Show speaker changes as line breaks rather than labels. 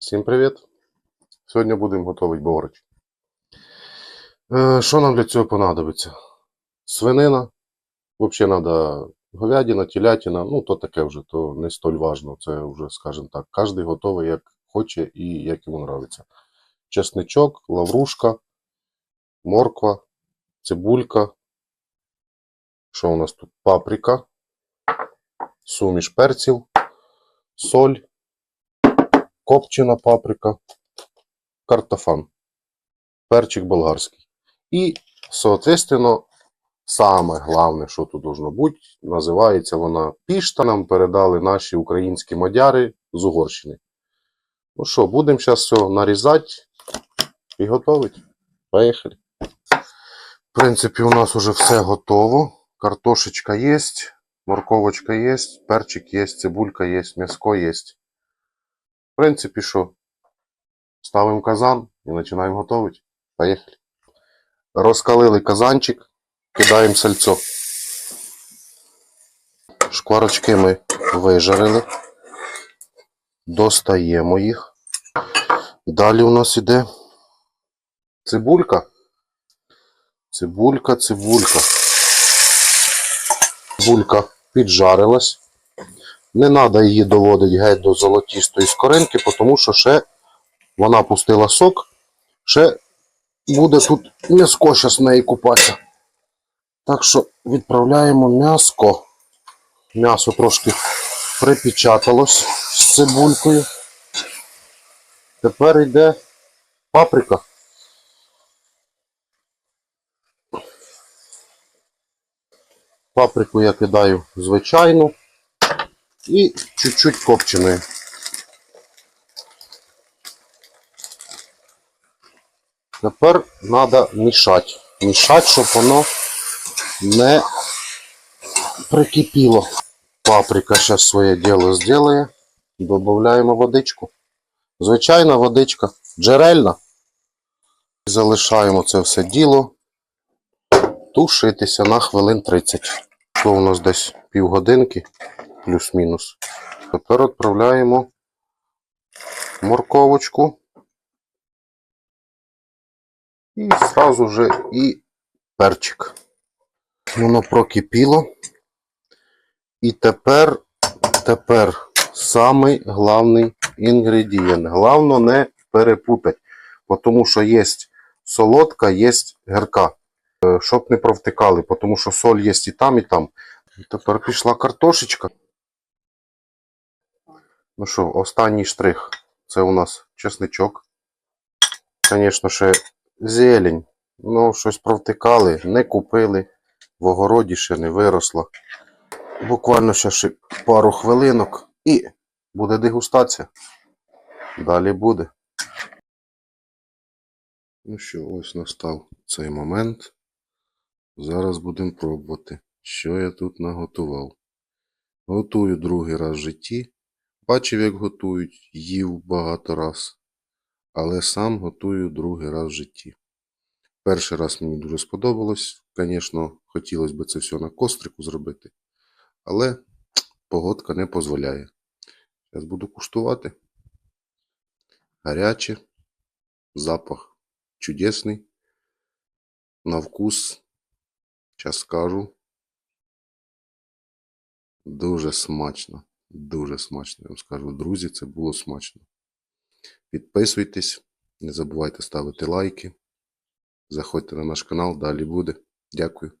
Всім привіт! Сьогодні будемо готувати бограч. Е, Що нам для цього понадобиться? Свинина. Взагалі треба говядина, телятина. Ну, то таке вже, то не столь важно. Це вже, скажімо так, кожен готовий як хоче і як йому подобається. Чесничок, лаврушка, морква, цибулька. Що у нас тут? Паприка, суміш перців, соль копчена паприка, картофан, перчик болгарський. І, соответственно, саме головне, що тут должно бути, називається вона пішта. Нам передали наші українські мадяри з Угорщини. Ну що, будемо зараз все нарізати і готувати. Поїхали. В принципі, у нас вже все готово. Картошечка є, морковочка є, перчик є, цибулька є, м'яско є. Принципі, що? Ставимо казан і починаємо готувати. Поїхали. Розкалили казанчик, кидаємо сальцо. Шкварочки ми вижарили. Достаємо їх. Далі у нас іде цибулька. Цибулька, цибулька. Цибулька піджарилась. Не треба її доводити геть до золотістої скоринки, тому що ще вона пустила сок, ще буде тут м'яско в неї купатися. Так що відправляємо м'яско. М'ясо трошки припечаталось з цибулькою. Тепер йде паприка. Паприку я кидаю звичайну і чуть-чуть копченої. Тепер треба мішати. Мішати, щоб воно не прикипіло. Паприка зараз своє діло зробить. Додаємо водичку. Звичайна водичка, джерельна. Залишаємо це все діло. Тушитися на хвилин 30. То у нас десь півгодинки плюс-мінус. Тепер відправляємо морковочку. І зразу же і перчик. Воно прокипіло. І тепер, тепер самий головний інгредієнт. Головне не перепутати, тому що є солодка, є гірка. Е, Щоб не провтикали, тому що соль є і там, і там. Тепер пішла картошечка. Ну що, останній штрих. Це у нас чесничок. Звісно, ще зелень. Ну, щось провтикали, не купили. В огороді ще не виросло. Буквально ще, ще пару хвилинок і буде дегустація. Далі буде. Ну що, ось настав цей момент. Зараз будемо пробувати, що я тут наготував. Готую другий раз в житті. Бачив, як готують, їв багато раз. Але сам готую другий раз в житті. Перший раз мені дуже сподобалось. Звісно, хотілося б це все на кострику зробити. Але погодка не дозволяє. Зараз буду куштувати. Гаряче. Запах чудесний. На вкус. Зараз скажу. Дуже смачно. Дуже смачно. Я вам скажу, друзі, це було смачно. Підписуйтесь, не забувайте ставити лайки. Заходьте на наш канал, далі буде. Дякую.